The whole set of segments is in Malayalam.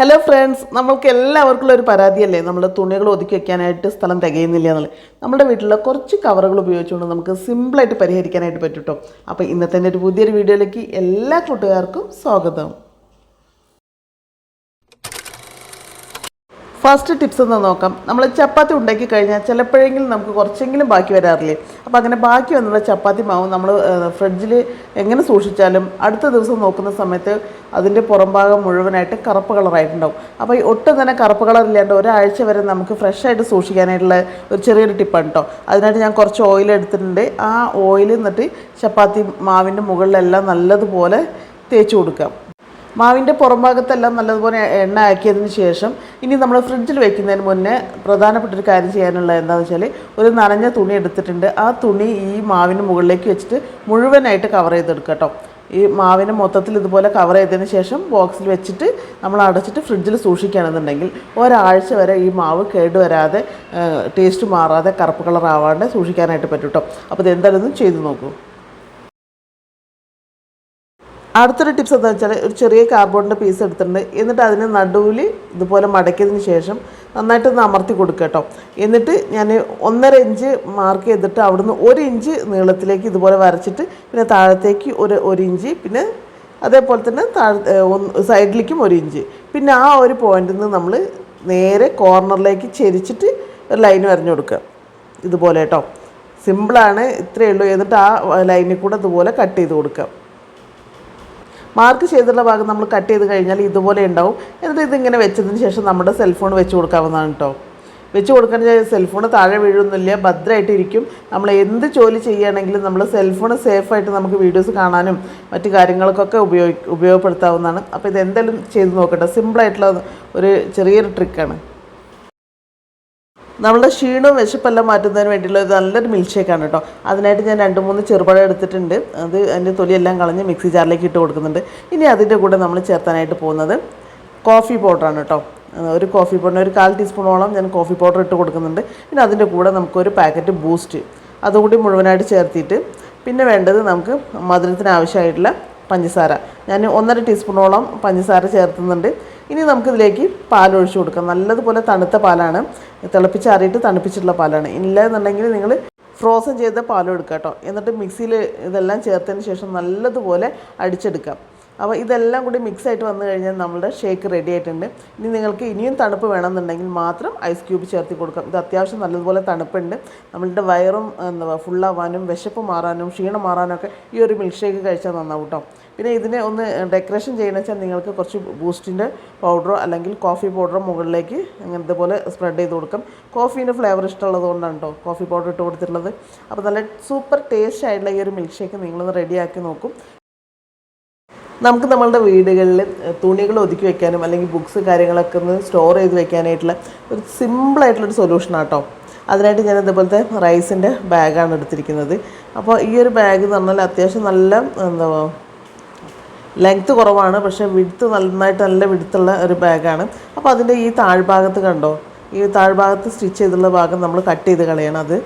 ഹലോ ഫ്രണ്ട്സ് നമ്മൾക്ക് എല്ലാവർക്കും ഒരു പരാതിയല്ലേ? നമ്മുടെ തുണികൾ ഒതുക്കി വെക്കാനായിട്ട് സ്ഥലം തികയുന്നില്ല എന്നുള്ളത്. നമ്മുടെ വീട്ടിലെ കുറച്ച് കവറുകൾ ഉപയോഗിച്ചുകൊണ്ട് നമുക്ക് സിമ്പിളായിട്ട് പരിഹരിക്കാനായിട്ട് പറ്റും കേട്ടോ അപ്പോൾ ഇന്നത്തെ ഒരു പുതിയൊരു വീഡിയോയിലേക്ക് എല്ലാ കൂട്ടുകാർക്കും സ്വാഗതം. ഫസ്റ്റ് ടിപ്സ് എന്ന് നോക്കാം. നമ്മൾ ചപ്പാത്തി ഉണ്ടാക്കി കഴിഞ്ഞാൽ ചിലപ്പോഴെങ്കിലും നമുക്ക് കുറച്ചെങ്കിലും ബാക്കി വരാറില്ലേ? അപ്പോൾ അങ്ങനെ ബാക്കി വന്നുള്ള ചപ്പാത്തി മാവ് നമ്മൾ ഫ്രിഡ്ജിൽ എങ്ങനെ സൂക്ഷിച്ചാലും അടുത്ത ദിവസം നോക്കുന്ന സമയത്ത് അതിന്റെ പുറംഭാഗം മുഴുവനായിട്ട് കറുപ്പ് കളറായിട്ടുണ്ടാവും. അപ്പോൾ ഈ ഒട്ടും തന്നെ കറുപ്പ് കളർ ഇല്ലാണ്ട് ഒരാഴ്ച വരെ നമുക്ക് ഫ്രഷ് ആയിട്ട് സൂക്ഷിക്കാനായിട്ടുള്ള ഒരു ചെറിയൊരു ടിപ്പാണ് കേട്ടോ അതിനായിട്ട് ഞാൻ കുറച്ച് ഓയിൽ എടുത്തിട്ടുണ്ട്. ആ ഓയിൽ എന്നിട്ട് ചപ്പാത്തി മാവിന്റെ മുകളിലെല്ലാം നല്ലതുപോലെ തേച്ച് കൊടുക്കാം. മാവിന്റെ പുറംഭാഗത്തെല്ലാം നല്ലതുപോലെ എണ്ണ ആക്കിയതിന് ശേഷം ഇനി നമ്മൾ ഫ്രിഡ്ജിൽ വെക്കുന്നതിന് മുന്നേ പ്രധാനപ്പെട്ട ഒരു കാര്യം ചെയ്യാനുള്ളത് എന്താണെന്ന് വെച്ചാൽ ഒരു നനഞ്ഞ തുണി എടുത്തിട്ടുണ്ട്. ആ തുണി ഈ മാവിന് മുകളിലേക്ക് വെച്ചിട്ട് മുഴുവനായിട്ട് കവർ ചെയ്തെടുക്കുക കേട്ടോ ഈ മാവിന് മൊത്തത്തിൽ ഇതുപോലെ കവർ ചെയ്തതിന് ശേഷം ബോക്സിൽ വെച്ചിട്ട് നമ്മൾ അടച്ചിട്ട് ഫ്രിഡ്ജിൽ സൂക്ഷിക്കുകയാണെന്നുണ്ടെങ്കിൽ ഒരാഴ്ച വരെ ഈ മാവ് കേടുവരാതെ ടേസ്റ്റ് മാറാതെ കറുപ്പ് കളർ ആവാണ്ട് സൂക്ഷിക്കാനായിട്ട് പറ്റും കേട്ടോ അപ്പോൾ ഇത് എന്തായാലും ചെയ്തു നോക്കൂ. അടുത്തൊരു ടിപ്സ് എന്താ വെച്ചാൽ ഒരു ചെറിയ കാർബോണിന്റെ പീസ് എടുത്തിട്ടുണ്ട്. എന്നിട്ട് അതിന് നടുവിൽ ഇതുപോലെ മടക്കിയതിന് ശേഷം നന്നായിട്ട് ഒന്ന് അമർത്തി കൊടുക്കുക കേട്ടോ എന്നിട്ട് ഞാൻ ഒന്നര ഇഞ്ച് മാർക്ക് ചെയ്തിട്ട് അവിടുന്ന് ഒരു ഇഞ്ച് നീളത്തിലേക്ക് ഇതുപോലെ വരച്ചിട്ട് പിന്നെ താഴത്തേക്ക് ഒരു ഒരു ഇഞ്ച് പിന്നെ അതേപോലെ തന്നെ താഴെ സൈഡിലേക്കും ഒരു ഇഞ്ച് പിന്നെ ആ ഒരു പോയിന്റിൽ നിന്ന് നമ്മൾ നേരെ കോർണറിലേക്ക് ചെരിച്ചിട്ട് ഒരു ലൈൻ വരഞ്ഞു കൊടുക്കുക ഇതുപോലെ കേട്ടോ സിമ്പിളാണ് ഇത്രയേ ഉള്ളൂ. എന്നിട്ട് ആ ലൈനിൽ കൂടെ ഇതുപോലെ കട്ട് ചെയ്ത് കൊടുക്കുക മാർക്ക് ചെയ്തിട്ടുള്ള ഭാഗം നമ്മൾ കട്ട് ചെയ്ത് കഴിഞ്ഞാൽ ഇതുപോലെ ഉണ്ടാവും. എന്നിട്ട് ഇതിങ്ങനെ വെച്ചതിന് ശേഷം നമ്മുടെ സെൽഫോൺ വെച്ച് കൊടുക്കാവുന്നതാണ് കേട്ടോ വെച്ച് കൊടുക്കാൻ സെൽഫോൺ താഴെ വീഴുന്നില്ല ഭദ്രമായിട്ടിരിക്കും നമ്മൾ എന്ത് ജോലി ചെയ്യുകയാണെങ്കിലും നമ്മൾ സെൽഫോൺ സേഫായിട്ട് നമുക്ക് വീഡിയോസ് കാണാനും മറ്റു കാര്യങ്ങൾക്കൊക്കെ ഉപയോഗി ഉപയോഗപ്പെടുത്താവുന്നതാണ്. അപ്പോൾ ഇത് എന്തായാലും ചെയ്ത് നോക്കട്ടെ. സിമ്പിളായിട്ടുള്ള ഒരു ചെറിയൊരു ട്രിക്കാണ് നമ്മളുടെ ക്ഷീണവും വിശപ്പെല്ലാം മാറ്റുന്നതിന് വേണ്ടിയുള്ള ഒരു നല്ലൊരു മിൽക്ക് ഷേക്കാണ് കേട്ടോ. അതിനായിട്ട് ഞാൻ രണ്ട് മൂന്ന് ചെറുപഴം എടുത്തിട്ടുണ്ട്. അത് അതിന്റെ തൊലിയെല്ലാം കളഞ്ഞ് മിക്സി ജാറിലേക്ക് ഇട്ട് കൊടുക്കുന്നുണ്ട്. ഇനി അതിന്റെ കൂടെ നമ്മൾ ചേർത്താനായിട്ട് പോകുന്നത് കോഫി പൗഡറാണ് കേട്ടോ. ഒരു കോഫി പൗഡർ ഒരു കാൽ ടീസ്പൂണോളം ഞാൻ കോഫി പൗഡർ ഇട്ട് കൊടുക്കുന്നുണ്ട്. പിന്നെ അതിന്റെ കൂടെ നമുക്കൊരു പാക്കറ്റ് ബൂസ്റ്റ് അതുകൂടി മുഴുവനായിട്ട് ചേർത്തിട്ട് പിന്നെ വേണ്ടത് നമുക്ക് മധുരത്തിന് ആവശ്യമായിട്ടുള്ള പഞ്ചസാര. ഞാൻ ഒന്നര ടീസ്പൂണോളം പഞ്ചസാര ചേർത്തുന്നുണ്ട് ഇനി നമുക്കിതിലേക്ക് പാൽ ഒഴിച്ചു കൊടുക്കാം. നല്ലതുപോലെ തണുത്ത പാലാണ്. തിളപ്പിച്ചാറിയിട്ട് തണുപ്പിച്ചിട്ടുള്ള പാലാണ്. ഇല്ലെന്നുണ്ടെങ്കിൽ നിങ്ങൾ ഫ്രോസൺ ചെയ്ത പാലും എടുക്കുക കേട്ടോ. എന്നിട്ട് മിക്സിയിൽ ഇതെല്ലാം ചേർത്തതിന് ശേഷം നല്ലതുപോലെ അടിച്ചെടുക്കാം അപ്പോൾ ഇതെല്ലാം കൂടി മിക്സ് ആയിട്ട് വന്നു കഴിഞ്ഞാൽ നമ്മുടെ ഷേക്ക് റെഡി ആയിട്ടുണ്ട്. ഇനി നിങ്ങൾക്ക് ഇനിയും തണുപ്പ് വേണമെന്നുണ്ടെങ്കിൽ മാത്രം ഐസ് ക്യൂബ് ചേർത്ത് കൊടുക്കാം. ഇത് അത്യാവശ്യം നല്ലതുപോലെ തണുപ്പുണ്ട്. നമ്മളുടെ വയറും എന്താ ഫുള്ളാവാനും വിശപ്പ് മാറാനും ക്ഷീണം മാറാനും ഒക്കെ ഈ ഒരു മിൽക്ക് ഷേക്ക് കഴിച്ചാൽ നന്നാവും കേട്ടോ പിന്നെ ഇതിനെ ഒന്ന് ഡെക്കറേഷൻ ചെയ്യണമെന്ന് വെച്ചാൽ നിങ്ങൾക്ക് കുറച്ച് ബൂസ്റ്റിന്റെ പൗഡറോ അല്ലെങ്കിൽ കോഫി പൗഡറോ മുകളിലേക്ക് ഇങ്ങനത്തെ പോലെ സ്പ്രെഡ് ചെയ്ത് കൊടുക്കാം. കോഫീന്റെ ഫ്ലേവർ ഇഷ്ടമുള്ളത് കൊണ്ടാണ് കേട്ടോ കോഫി പൗഡർ ഇട്ട് കൊടുത്തിട്ടുള്ളത്. അപ്പോൾ നല്ല സൂപ്പർ ടേസ്റ്റ് ആയിട്ടുള്ള ഈ ഒരു മിൽക്ക് ഷേക്ക് നിങ്ങളൊന്ന് റെഡിയാക്കി നോക്കും. നമുക്ക് നമ്മളുടെ വീടുകളിൽ തുണികൾ ഒതുക്കി വെക്കാനും അല്ലെങ്കിൽ ബുക്സ് കാര്യങ്ങളൊക്കെ ഒന്ന് സ്റ്റോർ ചെയ്ത് വെക്കാനായിട്ടുള്ള ഒരു സിമ്പിളായിട്ടുള്ളൊരു സൊല്യൂഷൻ ആട്ടോ. അതിനായിട്ട് ഞാൻ ഇതുപോലത്തെ റൈസിന്റെ ബാഗാണ് എടുത്തിരിക്കുന്നത്. അപ്പോൾ ഈ ഒരു ബാഗ് എന്ന് പറഞ്ഞാൽ അത്യാവശ്യം നല്ല എന്താ ലെങ്ത്ത് കുറവാണ്. പക്ഷേ വിടുത്ത് നന്നായിട്ട് നല്ല വിടുത്തുള്ള ഒരു ബാഗാണ് അപ്പോൾ അതിന്റെ ഈ താഴ്ഭാഗത്ത് കണ്ടോ? ഈ താഴ്ഭാഗത്ത് സ്റ്റിച്ച് ചെയ്തുള്ള ഭാഗം നമ്മൾ കട്ട് ചെയ്ത് കളയണം അത്.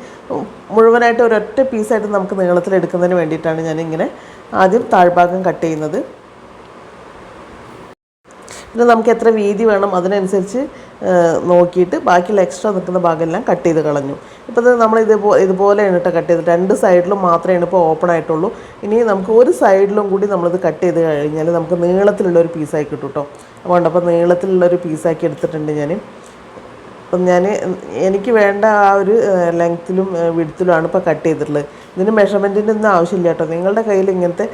മുഴുവനായിട്ട് ഒരൊറ്റ പീസായിട്ട് നമുക്ക് നീളത്തിൽ എടുക്കുന്നതിന് വേണ്ടിയിട്ടാണ് ഞാനിങ്ങനെ ആദ്യം താഴ്ഭാഗം കട്ട് ചെയ്യുന്നത്. പിന്നെ നമുക്ക് എത്ര വീതി വേണം അതിനനുസരിച്ച് നോക്കിയിട്ട് ബാക്കിയുള്ള എക്സ്ട്രാ നിൽക്കുന്ന ഭാഗമെല്ലാം കട്ട് ചെയ്ത് കളഞ്ഞു. ഇപ്പോൾ നമ്മൾ ഇതുപോലെ ഇതുപോലെയാണ് കേട്ടോ കട്ട് ചെയ്ത് രണ്ട് സൈഡിലും മാത്രമേ ഇപ്പോൾ ഓപ്പൺ ആയിട്ടുള്ളൂ. ഇനി നമുക്ക് ഒരു സൈഡിലും കൂടി നമ്മളിത് കട്ട് ചെയ്ത് കഴിഞ്ഞാൽ നമുക്ക് നീളത്തിലുള്ള ഒരു കിട്ടും കേട്ടോ അപ്പോൾ ഉണ്ടപ്പോൾ നീളത്തിലുള്ള ഒരു പീസാക്കി എടുത്തിട്ടുണ്ട് ഞാൻ അപ്പം ഞാൻ എനിക്ക് വേണ്ട ആ ഒരു ലെങ്ത്തിലും വിടുത്തിലുമാണ് ഇപ്പോൾ കട്ട് ചെയ്തിട്ടുള്ളത്. ഇതിന് മെഷർമെന്റിന്റെ ഒന്നും ആവശ്യമില്ല കേട്ടോ. നിങ്ങളുടെ കയ്യിൽ ഇങ്ങനത്തെ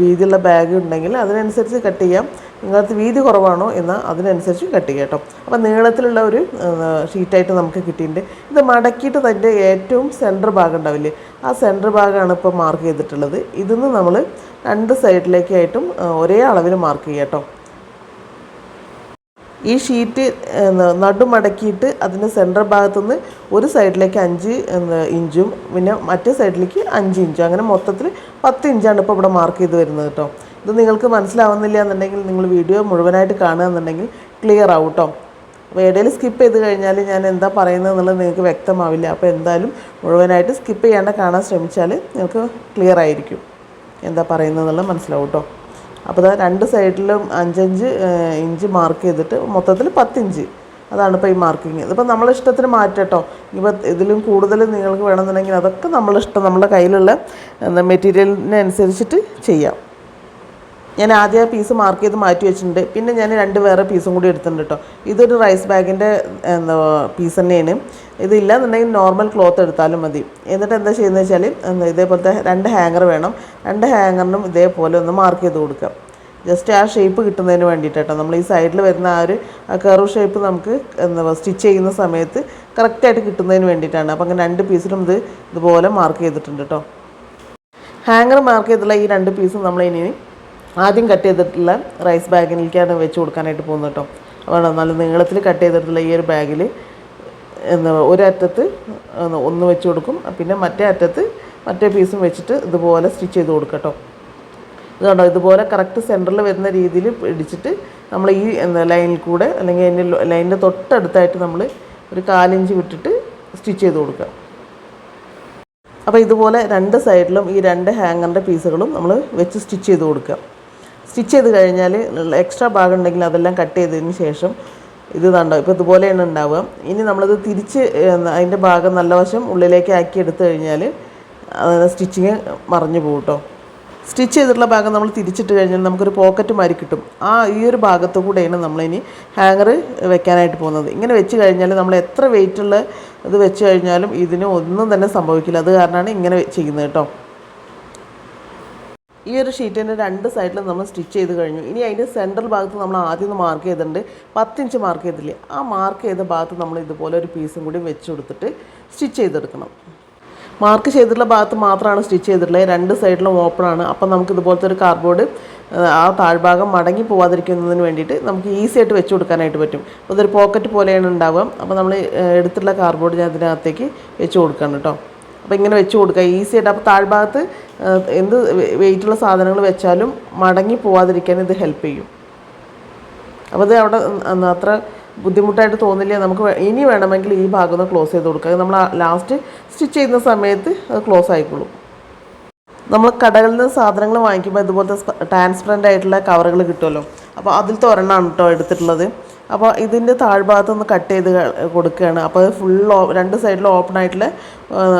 വീതിയുള്ള ബാഗ് ഉണ്ടെങ്കിൽ അതിനനുസരിച്ച് കട്ട് ചെയ്യാം. നിങ്ങൾക്ക് വീതി കുറവാണോ എന്നാൽ അതിനനുസരിച്ച് കട്ട് ചെയ്യാം കേട്ടോ. അപ്പോൾ നീളത്തിലുള്ള ഒരു ഷീറ്റായിട്ട് നമുക്ക് കിട്ടിയിട്ടുണ്ട്. ഇത് മടക്കിയിട്ട് തന്റെ ഏറ്റവും സെന്റർ ഭാഗം ഉണ്ടാവില്ലേ? ആ സെന്റർ ഭാഗമാണ് ഇപ്പോൾ മാർക്ക് ചെയ്തിട്ടുള്ളത്. ഇതിന്ന് നമ്മൾ രണ്ട് സൈഡിലേക്കായിട്ടും ഒരേ അളവിൽ മാർക്ക് ചെയ്യാം കേട്ടോ. ഈ ഷീറ്റ് നടുമടക്കിയിട്ട് അതിന്റെ ഭാഗത്തു ഭാഗത്തുനിന്ന് ഒരു സൈഡിലേക്ക് അഞ്ച് ഇഞ്ചും പിന്നെ മറ്റേ സൈഡിലേക്ക് അഞ്ച് ഇഞ്ചും. അങ്ങനെ മൊത്തത്തിൽ പത്ത് ഇഞ്ചാണ് ഇപ്പോൾ ഇവിടെ മാർക്ക് ചെയ്ത് വരുന്നത് കേട്ടോ. ഇത് നിങ്ങൾക്ക് മനസ്സിലാവുന്നില്ല എന്നുണ്ടെങ്കിൽ നിങ്ങൾ വീഡിയോ മുഴുവനായിട്ട് കാണുക എന്നുണ്ടെങ്കിൽ ക്ലിയർ ആവും കേട്ടോ. ഇടയിൽ സ്കിപ്പ് ചെയ്ത് കഴിഞ്ഞാൽ ഞാൻ എന്താ പറയുന്നത് എന്നുള്ളത് നിങ്ങൾക്ക് വ്യക്തമാവില്ല. അപ്പോൾ എന്തായാലും മുഴുവനായിട്ട് സ്കിപ്പ് ചെയ്യാണ്ട് കാണാൻ ശ്രമിച്ചാൽ നിങ്ങൾക്ക് ക്ലിയർ ആയിരിക്കും. എന്താ പറയുന്നത് എന്നുള്ളത് മനസ്സിലാവും കേട്ടോ. അപ്പോൾ രണ്ട് സൈഡിലും അഞ്ചഞ്ച് ഇഞ്ച് മാർക്ക് ചെയ്തിട്ട് മൊത്തത്തിൽ പത്തിഞ്ച്. അതാണ് ഇപ്പോൾ ഈ മാർക്കിങ് ഇതിപ്പോൾ നമ്മളെ ഇഷ്ടത്തിന് മാറ്റട്ടോ. ഇപ്പോൾ ഇതിലും കൂടുതൽ നിങ്ങൾക്ക് വേണമെന്നുണ്ടെങ്കിൽ അതൊക്കെ നമ്മളിഷ്ടം നമ്മുടെ കയ്യിലുള്ള മെറ്റീരിയലിനനുസരിച്ചിട്ട് ചെയ്യാം. ഞാൻ ആദ്യം ആ പീസ് മാർക്ക് ചെയ്ത് മാറ്റി വെച്ചിട്ടുണ്ട്. പിന്നെ ഞാൻ രണ്ട് വേറെ പീസും കൂടി എടുത്തിട്ടുണ്ട് കേട്ടോ ഇതൊരു റൈസ് ബാഗിന്റെ എന്താ പീസ് തന്നെയാണ്. ഇതില്ല എന്നുണ്ടെങ്കിൽ നോർമൽ ക്ലോത്ത് എടുത്താലും മതി. എന്നിട്ട് എന്താ ചെയ്യുന്നത് വെച്ചാൽ ഇതേപോലത്തെ രണ്ട് ഹാങ്ങർ വേണം. രണ്ട് ഹാങ്ങറിനും ഇതേപോലെ ഒന്ന് മാർക്ക് ചെയ്ത് കൊടുക്കാം ജസ്റ്റ് ആ ഷേപ്പ് കിട്ടുന്നതിന് വേണ്ടിയിട്ട് കേട്ടോ നമ്മൾ ഈ സൈഡിൽ വരുന്ന ആ ഒരു കർവ് ഷേപ്പ് നമുക്ക് എന്താ സ്റ്റിച്ച് ചെയ്യുന്ന സമയത്ത് കറക്റ്റായിട്ട് കിട്ടുന്നതിന് വേണ്ടിയിട്ടാണ്. അപ്പം അങ്ങനെ രണ്ട് പീസിലും ഇത് ഇതുപോലെ മാർക്ക് ചെയ്തിട്ടുണ്ട് കേട്ടോ ഹാങ്ങർ മാർക്ക് ചെയ്തിട്ടുള്ള ഈ രണ്ട് പീസും നമ്മൾ ഇനി ആദ്യം കട്ട് ചെയ്തിട്ടുള്ള റൈസ് ബാഗിലേക്കാണ് വെച്ച് കൊടുക്കാനായിട്ട് പോകുന്നത് കേട്ടോ അപ്പോൾ നല്ല നീളത്തിൽ കട്ട് ചെയ്തിട്ടുള്ള ഈ ഒരു ബാഗിൽ എന്താ ഒരറ്റത്ത് ഒന്ന് വെച്ച് കൊടുക്കും. പിന്നെ മറ്റേ അറ്റത്ത് മറ്റേ പീസും വെച്ചിട്ട് ഇതുപോലെ സ്റ്റിച്ച് ചെയ്ത് കൊടുക്കുക കേട്ടോ ഇത് കണ്ടോ? ഇതുപോലെ കറക്റ്റ് സെന്ററിൽ വരുന്ന രീതിയിൽ പിടിച്ചിട്ട് നമ്മൾ ഈ എന്താ ലൈനിൽ കൂടെ അല്ലെങ്കിൽ അതിന്റെ ലൈനിന്റെ തൊട്ടടുത്തായിട്ട് നമ്മൾ ഒരു കാലിഞ്ച് വിട്ടിട്ട് സ്റ്റിച്ച് ചെയ്ത് കൊടുക്കുക അപ്പോൾ ഇതുപോലെ രണ്ട് സൈഡിലും ഈ രണ്ട് ഹാങ്ങറിന്റെ പീസുകളും നമ്മൾ വെച്ച് സ്റ്റിച്ച് ചെയ്ത് കൊടുക്കുക സ്റ്റിച്ച് ചെയ്ത് കഴിഞ്ഞാൽ എക്സ്ട്രാ ഭാഗം ഉണ്ടെങ്കിൽ അതെല്ലാം കട്ട് ചെയ്തതിന് ശേഷം ഇത് കണ്ടോ? ഇപ്പോൾ ഇതുപോലെയാണ് ഉണ്ടാവുക. ഇനി നമ്മളത് തിരിച്ച് അതിന്റെ ഭാഗം നല്ല വശം ഉള്ളിലേക്ക് ആക്കി എടുത്തു കഴിഞ്ഞാൽ സ്റ്റിച്ചിങ് മറിഞ്ഞു പോകും കേട്ടോ സ്റ്റിച്ച് ചെയ്തിട്ടുള്ള ഭാഗം നമ്മൾ തിരിച്ചിട്ട് കഴിഞ്ഞാൽ നമുക്കൊരു പോക്കറ്റ് മാതിരി കിട്ടും. ആ ഈ ഒരു ഭാഗത്തു കൂടെയാണ് നമ്മളിനി ഹാങ്ങർ വെക്കാനായിട്ട് പോകുന്നത്. ഇങ്ങനെ വെച്ച് കഴിഞ്ഞാൽ നമ്മൾ എത്ര വെയിറ്റുള്ള ഇത് വെച്ച് കഴിഞ്ഞാലും ഇതിന് ഒന്നും തന്നെ സംഭവിക്കില്ല. അത് കാരണമാണ് ഇങ്ങനെ ചെയ്യുന്നത് കേട്ടോ ഈ ഒരു ഷീറ്റിന്റെ രണ്ട് സൈഡിലും നമ്മൾ സ്റ്റിച്ച് ചെയ്ത് കഴിഞ്ഞു. ഇനി അതിന്റെ സെൻട്രൽ ഭാഗത്ത് നമ്മൾ ആദ്യം ഒന്ന് മാർക്ക് ചെയ്തിട്ടുണ്ട്. പത്തിഞ്ച് മാർക്ക് ചെയ്തില്ലേ? ആ മാർക്ക് ചെയ്ത ഭാഗത്ത് നമ്മൾ ഇതുപോലെ ഒരു പീസും കൂടി വെച്ച് കൊടുത്തിട്ട് സ്റ്റിച്ച് ചെയ്തെടുക്കണം. മാർക്ക് ചെയ്തിട്ടുള്ള ഭാഗത്ത് മാത്രമാണ് സ്റ്റിച്ച് ചെയ്തിട്ടുള്ളത് രണ്ട് സൈഡിലും ഓപ്പൺ ആണ്. അപ്പം നമുക്ക് ഇതുപോലത്തെ ഒരു കാർഡ്ബോർഡ് ആ താഴ്ഭാഗം മടങ്ങി പോവാതിരിക്കുന്നതിന് വേണ്ടിയിട്ട് നമുക്ക് ഈസി ആയിട്ട് വെച്ച് കൊടുക്കാനായിട്ട് പറ്റും. അപ്പോൾ ഇതൊരു പോക്കറ്റ് പോലെയാണ് ഉണ്ടാവുക. അപ്പോൾ നമ്മൾ എടുത്തിട്ടുള്ള കാർഡ്ബോർഡ് ഞാൻ അതിനകത്തേക്ക് വെച്ച് കൊടുക്കണം കേട്ടോ. അപ്പോൾ ഇങ്ങനെ വെച്ച് കൊടുക്കുക. ഈസി ആയിട്ട്. അപ്പോൾ താഴ്ഭാഗത്ത് എന്ത് വെയിറ്റുള്ള സാധനങ്ങൾ വെച്ചാലും മടങ്ങി പോവാതിരിക്കാൻ ഇത് ഹെൽപ്പ് ചെയ്യും. അപ്പോൾ ഇത് അവിടെ അത്ര ബുദ്ധിമുട്ടായിട്ട് തോന്നില്ല. നമുക്ക് ഇനി വേണമെങ്കിൽ ഈ ഭാഗം ഒന്ന് ക്ലോസ് ചെയ്ത് കൊടുക്കുക. നമ്മൾ ലാസ്റ്റ് സ്റ്റിച്ച് ചെയ്യുന്ന സമയത്ത് അത് ക്ലോസ് ആയിക്കോളും. നമ്മൾ കടകളിൽ നിന്ന് സാധനങ്ങൾ വാങ്ങിക്കുമ്പോൾ ഇതുപോലത്തെ ട്രാൻസ്പെറന്റ് ആയിട്ടുള്ള കവറുകൾ കിട്ടുമല്ലോ. അപ്പോൾ അതിൽ ഒരെണ്ണമാണ് കേട്ടോ എടുത്തിട്ടുള്ളത്. അപ്പോൾ ഇതിന്റെ താഴ്ഭാഗത്ത് ഒന്ന് കട്ട് ചെയ്ത് കൊടുക്കുകയാണ്. അപ്പോൾ അത് ഫുൾ രണ്ട് സൈഡിലും ഓപ്പൺ ആയിട്ടുള്ള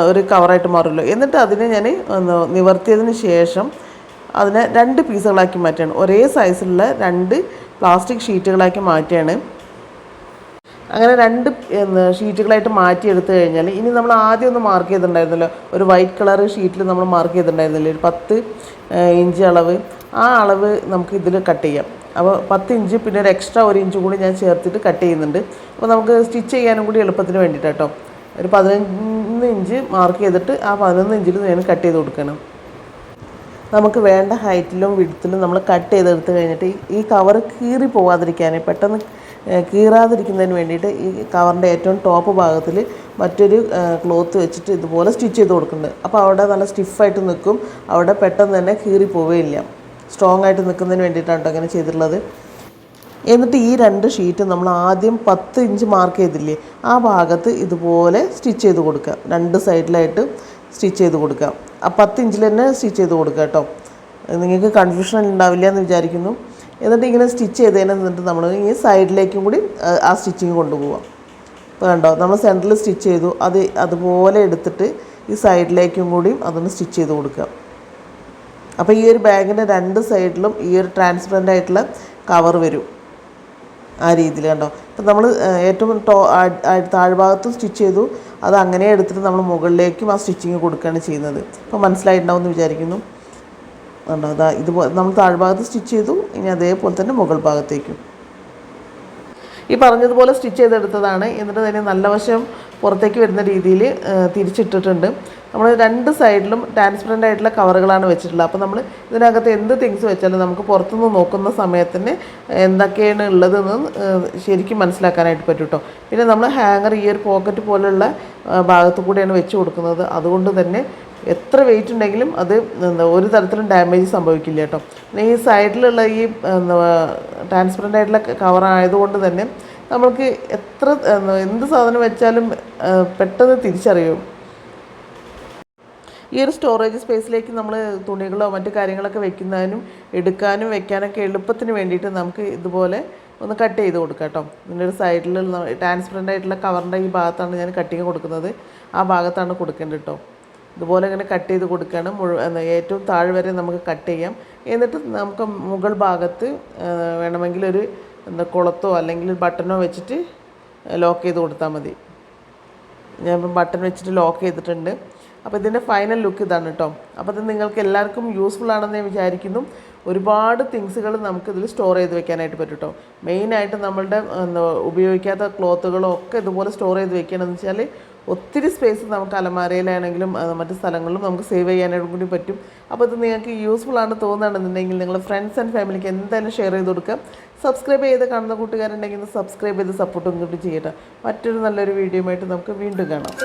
ഒരു കവറായിട്ട് മാറുമല്ലോ. എന്നിട്ട് അതിനെ ഞാൻ നിവർത്തിയതിന് ശേഷം അതിനെ രണ്ട് പീസുകളാക്കി മാറ്റുകയാണ്. ഒരേ സൈസിലുള്ള രണ്ട് പ്ലാസ്റ്റിക് ഷീറ്റുകളാക്കി മാറ്റുകയാണ്. അങ്ങനെ രണ്ട് ഷീറ്റുകളായിട്ട് മാറ്റിയെടുത്തു കഴിഞ്ഞാൽ ഇനി നമ്മൾ ആദ്യം ഒന്ന് മാർക്ക് ചെയ്തിട്ടുണ്ടായിരുന്നല്ലോ. ഒരു വൈറ്റ് കളർ ഷീറ്റിൽ നമ്മൾ മാർക്ക് ചെയ്തിട്ടുണ്ടായിരുന്നില്ലേ? ഒരു പത്ത് ഇഞ്ച് അളവ്. ആ അളവ് നമുക്ക് ഇതിൽ കട്ട് ചെയ്യാം. അപ്പോൾ പത്ത് ഇഞ്ച് പിന്നെ ഒരു എക്സ്ട്രാ ഒരു ഇഞ്ച് കൂടി ഞാൻ ചേർത്തിട്ട് കട്ട് ചെയ്യുന്നുണ്ട്. അപ്പോൾ നമുക്ക് സ്റ്റിച്ച് ചെയ്യാനും കൂടി എളുപ്പത്തിന് വേണ്ടിയിട്ട് കേട്ടോ ഒരു പതിനൊന്ന് ഇഞ്ച് മാർക്ക് ചെയ്തിട്ട് ആ പതിനൊന്ന് ഇഞ്ചിൽ ഞാൻ കട്ട് ചെയ്ത് കൊടുക്കണം. നമുക്ക് വേണ്ട ഹൈറ്റിലും വിടുത്തിലും നമ്മൾ കട്ട് ചെയ്തെടുത്ത് കഴിഞ്ഞിട്ട് ഈ- കവർ കീറി പോവാതിരിക്കാനേ പെട്ടെന്ന് കീറാതിരിക്കുന്നതിന് വേണ്ടിയിട്ട് ഈ കവറിന്റെ ഏറ്റവും ടോപ്പ് ഭാഗത്തിൽ മറ്റൊരു ക്ലോത്ത് വെച്ചിട്ട് ഇതുപോലെ സ്റ്റിച്ച് ചെയ്ത് കൊടുക്കുന്നുണ്ട്. അപ്പോൾ അവിടെ നല്ല സ്റ്റിഫായിട്ട് നിൽക്കും. അവിടെ പെട്ടെന്ന് തന്നെ കീറി പോവുകയില്ല സ്ട്രോങ് ആയിട്ട് നിൽക്കുന്നതിന് വേണ്ടിയിട്ടാണ് അങ്ങനെ ചെയ്തിട്ടുള്ളത്. എന്നിട്ട് ഈ രണ്ട് ഷീറ്റ് നമ്മൾ ആദ്യം പത്ത് ഇഞ്ച് മാർക്ക് ചെയ്തില്ലേ ആ ഭാഗത്ത് ഇതുപോലെ സ്റ്റിച്ച് ചെയ്ത് കൊടുക്കുക. രണ്ട് സൈഡിലായിട്ട് സ്റ്റിച്ച് ചെയ്ത് കൊടുക്കുക. ആ പത്ത് ഇഞ്ചിൽ തന്നെ സ്റ്റിച്ച് ചെയ്ത് കൊടുക്കുക കേട്ടോ നിങ്ങൾക്ക് കൺഫ്യൂഷൻ ഉണ്ടാവില്ല എന്ന് വിചാരിക്കുന്നു. എന്നിട്ട് ഇങ്ങനെ സ്റ്റിച്ച് ചെയ്തതിന് നിന്നിട്ട് നമ്മൾ ഈ സൈഡിലേക്കും കൂടി ആ, ആ സ്റ്റിച്ചിങ് കൊണ്ടുപോകാം ഇപ്പോൾ കണ്ടോ നമ്മൾ സെന്ററിൽ സ്റ്റിച്ച് ചെയ്തു. അത് അതുപോലെ എടുത്തിട്ട് ഈ സൈഡിലേക്കും കൂടി അതൊന്ന് സ്റ്റിച്ച് ചെയ്ത് കൊടുക്കുക. അപ്പോൾ ഈ ഒരു ബാഗിന്റെ രണ്ട് സൈഡിലും ഈ ഒരു ട്രാൻസ്പെറന്റ് ആയിട്ടുള്ള കവർ വരും. ആ രീതിയിൽ കണ്ടോ? അപ്പം നമ്മൾ ഏറ്റവും ടോ താഴ്ഭാഗത്തും സ്റ്റിച്ച് ചെയ്തു. അത് അങ്ങനെ എടുത്തിട്ട് നമ്മൾ മുകളിലേക്കും ആ സ്റ്റിച്ചിങ് കൊടുക്കുകയാണ് ചെയ്യുന്നത്. അപ്പോൾ മനസ്സിലായിട്ടുണ്ടാവും എന്ന് വിചാരിക്കുന്നു. കണ്ടോ? അതാ ഇതുപോലെ നമ്മൾ താഴ്ഭാഗത്ത് സ്റ്റിച്ച് ചെയ്തു. ഇനി അതേപോലെ തന്നെ മുകൾ ഭാഗത്തേക്കും. ഈ പറഞ്ഞതുപോലെ സ്റ്റിച്ച് ചെയ്തെടുത്തതാണ്. എന്നിട്ട് തന്നെ നല്ല വശം പുറത്തേക്ക് വരുന്ന രീതിയിൽ തിരിച്ചിട്ടിട്ടുണ്ട്. നമ്മൾ രണ്ട് സൈഡിലും ട്രാൻസ്പെറന്റ് ആയിട്ടുള്ള കവറുകളാണ് വെച്ചിട്ടുള്ളത്. അപ്പോൾ നമ്മൾ ഇതിനകത്ത് എന്ത് തിങ്സ് വെച്ചാലും നമുക്ക് പുറത്തുനിന്ന് നോക്കുന്ന സമയത്തിന് എന്തൊക്കെയാണ് ഉള്ളതെന്ന് ശരിക്കും മനസ്സിലാക്കാനായിട്ട് പറ്റും കേട്ടോ പിന്നെ നമ്മൾ ഹാങ്ങർ ഈ ഒരു പോക്കറ്റ് പോലുള്ള ഭാഗത്തു കൂടെയാണ് വെച്ച് കൊടുക്കുന്നത്. അതുകൊണ്ട് തന്നെ എത്ര വെയിറ്റ് ഉണ്ടെങ്കിലും അത് ഒരു തരത്തിലും ഡാമേജ് സംഭവിക്കില്ല കേട്ടോ. പിന്നെ ഈ സൈഡിലുള്ള ഈ ട്രാൻസ്പെറന്റ് ആയിട്ടുള്ള കവർ ആയതുകൊണ്ട് തന്നെ നമ്മൾക്ക് എത്ര എന്ത് സാധനം വെച്ചാലും പെട്ടെന്ന് തിരിച്ചറിയും. ഈ ഒരു സ്റ്റോറേജ് സ്പേസിലേക്ക് നമ്മൾ തുണികളോ മറ്റു കാര്യങ്ങളൊക്കെ വെക്കുന്നതിനും എടുക്കാനും വെക്കാനൊക്കെ എളുപ്പത്തിന് വേണ്ടിയിട്ട് നമുക്ക് ഇതുപോലെ ഒന്ന് കട്ട് ചെയ്ത് കൊടുക്കാം കേട്ടോ ഇതിന്റെ ഒരു സൈഡിൽ ട്രാൻസ്പെറന്റ് ആയിട്ടുള്ള കവറിന്റെ ഈ ഭാഗത്താണ് ഞാൻ കട്ടിങ് കൊടുക്കുന്നത്. ആ ഭാഗത്താണ് കൊടുക്കേണ്ടത് കേട്ടോ ഇതുപോലെ ഇങ്ങനെ കട്ട് ചെയ്ത് കൊടുക്കുകയാണ് മുഴുവൻ ഏറ്റവും താഴെ വരെ നമുക്ക് കട്ട് ചെയ്യാം. എന്നിട്ട് നമുക്ക് മുകൾ ഭാഗത്ത് വേണമെങ്കിൽ ഒരു എന്താ കുളത്തോ അല്ലെങ്കിൽ ബട്ടണോ വെച്ചിട്ട് ലോക്ക് ചെയ്ത് കൊടുത്താൽ മതി. ഞാൻ ഇപ്പം ബട്ടൺ വെച്ചിട്ട് ലോക്ക് ചെയ്തിട്ടുണ്ട്. അപ്പോൾ ഇതിന്റെ ഫൈനൽ ലുക്ക് ഇതാണ് കേട്ടോ അപ്പോൾ ഇത് നിങ്ങൾക്ക് എല്ലാവർക്കും യൂസ്ഫുൾ ആണെന്ന് ഞാൻ വിചാരിക്കുന്നു. ഒരുപാട് തിങ്സുകൾ നമുക്കിതിൽ സ്റ്റോർ ചെയ്ത് വെക്കാനായിട്ട് പറ്റും കേട്ടോ മെയിനായിട്ട് നമ്മളുടെ എന്താ ഉപയോഗിക്കാത്ത ക്ലോത്തുകളോ ഒക്കെ ഇതുപോലെ സ്റ്റോർ ചെയ്ത് വെക്കണമെന്ന് വെച്ചാൽ ഒത്തിരി സ്പേസ് നമുക്ക് അലമാരയിലാണെങ്കിലും മറ്റ് സ്ഥലങ്ങളിലും നമുക്ക് സേവ് ചെയ്യാനായിട്ട് കൂടി പറ്റും. അപ്പോൾ ഇത് നിങ്ങൾക്ക് യൂസ്ഫുൾ ആണ് തോന്നുകയാണെന്നുണ്ടെങ്കിൽ നിങ്ങൾ ഫ്രണ്ട്സ് ആൻഡ് ഫാമിലിക്ക് എന്തായാലും ഷെയർ ചെയ്ത് കൊടുക്കുക. സബ്സ്ക്രൈബ് ചെയ്ത് കാണുന്ന കൂട്ടുകാരുണ്ടെങ്കിൽ സബ്സ്ക്രൈബ് ചെയ്ത് സപ്പോർട്ടും കൂടി ചെയ്യട്ടെ. മറ്റൊരു നല്ലൊരു വീഡിയോയുമായിട്ട് നമുക്ക് വീണ്ടും കാണാം.